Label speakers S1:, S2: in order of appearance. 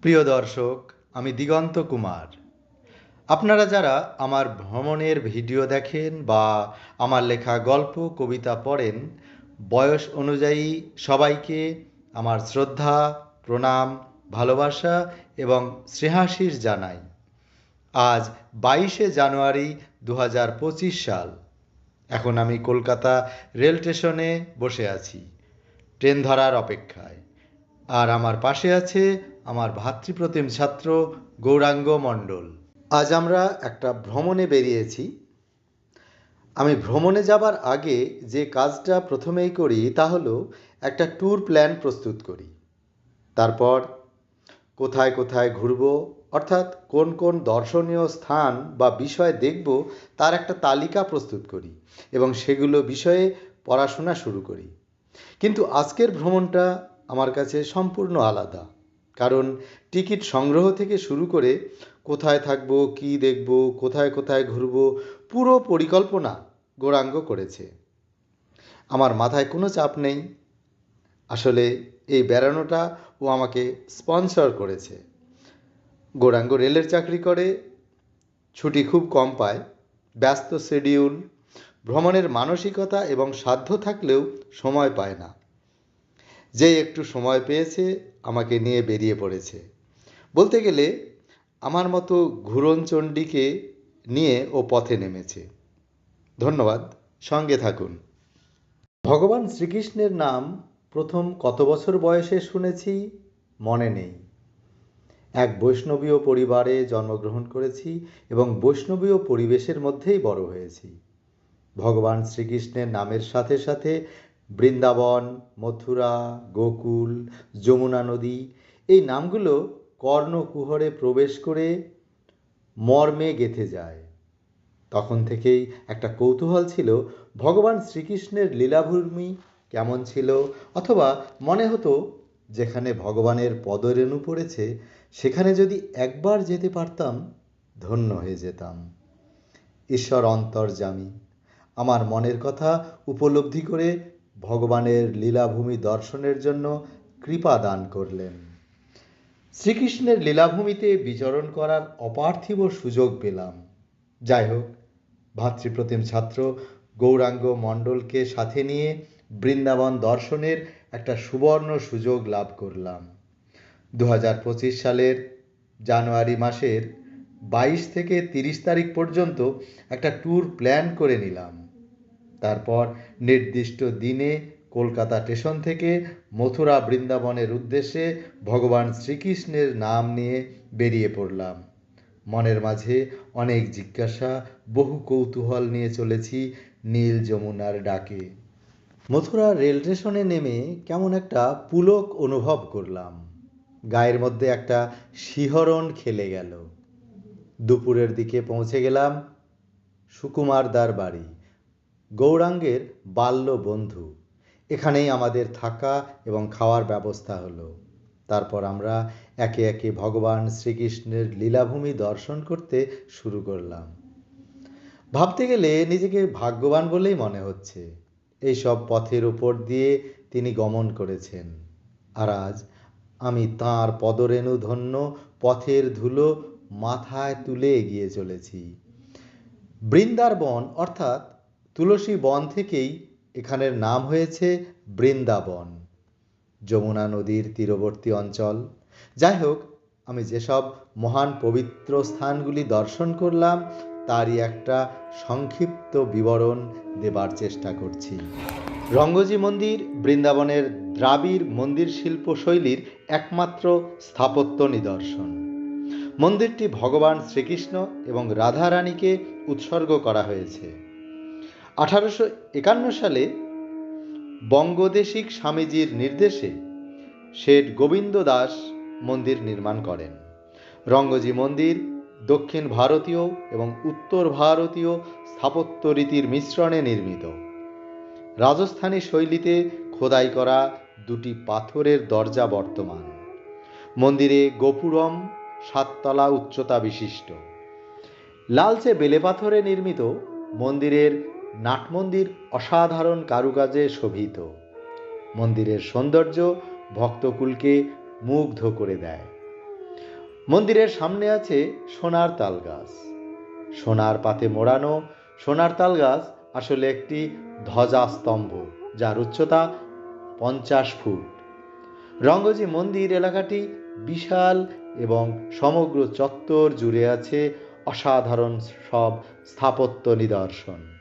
S1: প্রিয় দর্শক, আমি দিগন্ত কুমার। আপনারা যারা আমার ভ্রমণের ভিডিও দেখেন বা আমার লেখা গল্প, কবিতা পড়েন, বয়স অনুযায়ী সবাইকে আমার শ্রদ্ধা, প্রণাম, ভালোবাসা এবং স্নেহাশিস জানাই। আজ বাইশে জানুয়ারি দু হাজার পঁচিশ সাল। এখন আমি কলকাতা রেল স্টেশনে বসে আছি, ট্রেন ধরার অপেক্ষায়। আর আমার পাশে আছে আমার ভাতৃপ্রতিম ছাত্র গৌরাঙ্গ মণ্ডল। আজ আমরা একটা ভ্রমণে বেরিয়েছি। আমি ভ্রমণে যাবার আগে যে কাজটা প্রথমেই করি তা হলো একটা ট্যুর প্ল্যান প্রস্তুত করি। তারপর কোথায় কোথায় ঘুরব, অর্থাৎ কোন কোন দর্শনীয় স্থান বা বিষয় দেখব তার একটা তালিকা প্রস্তুত করি এবং সেগুলো বিষয়ে পড়াশোনা শুরু করি। কিন্তু আজকের ভ্রমণটা আমার কাছে সম্পূর্ণ আলাদা। কারণ টিকিট সংগ্রহ থেকে শুরু করে কোথায় থাকব, কী দেখব, কোথায় কোথায় ঘুরব, পুরো পরিকল্পনা গৌরাঙ্গ করেছে। আমার মাথায় কোনো চাপ নেই। আসলে এই বেড়ানোটা ও আমাকে স্পন্সর করেছে। গৌরাঙ্গ রেলের চাকরি করে, ছুটি খুব কম পায়, ব্যস্ত শিডিউল ভ্রমণের মানসিকতা এবং সাধ্য থাকলেও সময় পায় না। যে একটু সময় পেয়েছে, আমাকে নিয়ে বেরিয়ে পড়েছে। বলতে গেলে, আমার মতো ঘুরনচণ্ডীকে নিয়ে ও পথে নেমেছে। ধন্যবাদ, সঙ্গে থাকুন। ভগবান শ্রীকৃষ্ণের নাম প্রথম কত বছর বয়সে শুনেছি? মনে নেই। এক বৈষ্ণবীয় পরিবারে জন্মগ্রহণ করেছি এবং বৈষ্ণবীয় পরিবেশের মধ্যেই বড় হয়েছি। ভগবান শ্রীকৃষ্ণের নামের সাথে সাথে বৃন্দাবন, মথুরা, গোকুল, যমুনা নদী, এই নামগুলো কর্ণকুহরে প্রবেশ করে মর্মে গেঁথে যায়। তখন থেকেই একটা কৌতূহল ছিল, ভগবান শ্রীকৃষ্ণের লীলাভূমি কেমন ছিল? অথবা মনে হতো, যেখানে ভগবানের পদরেণু পড়েছে, সেখানে যদি একবার যেতে পারতাম, ধন্য হয়ে যেতাম। ঈশ্বর অন্তর্জামী আমার মনের কথা উপলব্ধি করে ভগবানের লীলাভূমি দর্শনের জন্য কৃপা দান করলেন। শ্রীকৃষ্ণের লীলাভূমিতে বিচরণ করার অপার্থিব সুযোগ পেলাম। যাই হোক, ভাতৃপ্রতিম ছাত্র গৌরাঙ্গ মণ্ডলকে সাথে নিয়ে বৃন্দাবন দর্শনের একটা সুবর্ণ সুযোগ লাভ করলাম। দু হাজার পঁচিশ সালের জানুয়ারি মাসের বাইশ থেকে তিরিশ তারিখ পর্যন্ত একটা ট্যুর প্ল্যান করে নিলাম। তারপর নির্দিষ্ট দিনে কলকাতা স্টেশন থেকে মথুরা বৃন্দাবনের উদ্দেশ্যে ভগবান শ্রীকৃষ্ণের নাম নিয়ে বেরিয়ে পড়লাম। মনের মাঝে অনেক জিজ্ঞাসা, বহু কৌতূহল নিয়ে চলেছি নীল যমুনার ডাকে। মথুরা রেল স্টেশনে নেমে কেমন একটা পুলক অনুভব করলাম। গায়ের মধ্যে একটা শিহরণ খেলে গেল। দুপুরের দিকে পৌঁছে গেলাম সুকুমারদার বাড়ি। গৌরাঙ্গের বাল্য বন্ধু। এখানেই আমাদের থাকা এবং খাওয়ার ব্যবস্থা হলো। তারপর আমরা একে একে ভগবান শ্রীকৃষ্ণের লীলাভূমি দর্শন করতে শুরু করলাম। ভাবতে গেলে নিজেকে ভাগ্যবান বলেই মনে হচ্ছে। এই সব পথের উপর দিয়ে তিনি গমন করেছেন। আর আজ আমি তাঁর পদরেণু ধন্য পথের ধুলো মাথায় তুলে এগিয়ে চলেছি। বৃন্দারবন অর্থাৎ তুলসী বন থেকেই এখানের নাম হয়েছে বৃন্দাবন, যমুনা নদীর তীরবর্তী অঞ্চল। যাই হোক, আমি যেসব মহান পবিত্র স্থানগুলি দর্শন করলাম, তারই একটা সংক্ষিপ্ত বিবরণ দেবার চেষ্টা করছি। রঙ্গজি মন্দির বৃন্দাবনের দ্রাবিড় মন্দির শিল্পশৈলীর একমাত্র স্থাপত্য নিদর্শন। মন্দিরটি ভগবান শ্রীকৃষ্ণ এবং রাধারানীকে উৎসর্গ করা হয়েছে। আঠারোশো একান্ন সালে বঙ্গদেশিক স্বামীজির নির্দেশে শেঠ গোবিন্দ দাস মন্দির নির্মাণ করেন। রঙ্গজি মন্দির দক্ষিণ ভারতীয় এবং উত্তর ভারতীয় স্থাপত্য রীতির মিশ্রণে নির্মিত। রাজস্থানী শৈলীতে খোদাই করা দুটি পাথরের দরজা বর্তমান। মন্দিরে গোপুরম সাততলা উচ্চতা বিশিষ্ট। লালচে বেলে পাথরে নির্মিত মন্দিরের নাটমন্দির অসাধারণ কারুকাজে শোভিত। মন্দিরের সৌন্দর্য ভক্তকুলকে মুগ্ধ করে দেয়। মন্দিরের সামনে আছে সোনার তাল গাছ সোনার পাতে মোড়ানো সোনার তাল গাছ আসলে একটি ধ্বজা স্তম্ভ যার উচ্চতা পঞ্চাশ ফুট। রঙ্গজি মন্দির এলাকাটি বিশাল এবং সমগ্র চত্বর জুড়ে আছে অসাধারণ সব স্থাপত্য নিদর্শন।